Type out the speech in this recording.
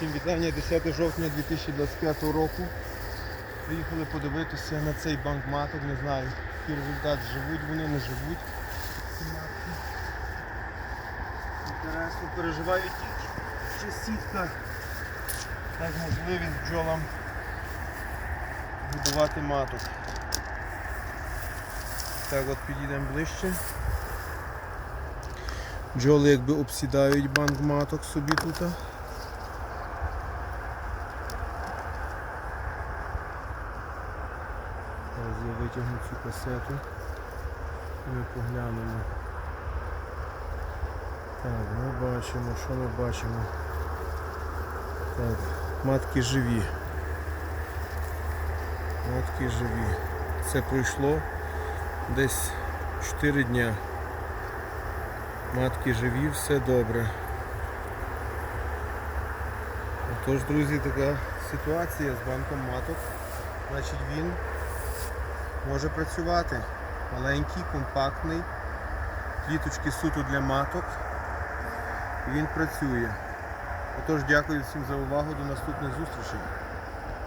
Всім вітання 10 жовтня 2025 року. Приїхали подивитися на цей банк маток. Не знаю, який результат живуть вони, не живуть. Інтересно, переживають, чи сітка дасть можливість бджолам годувати маток. Так от підійдемо ближче. Бджоли якби обсідають банк маток собі тут. Зараз я витягну цю касету ми поглянемо. Так, ми бачимо, що ми бачимо. Так, матки живі. Матки живі. Це пройшло десь 4 дня. Матки живі, все добре. Тож, друзі, така ситуація з банком маток. Значить він може працювати. Маленький, компактний, кліточки суто для маток. Він працює. Отож, дякую всім за увагу. До наступних зустрічей.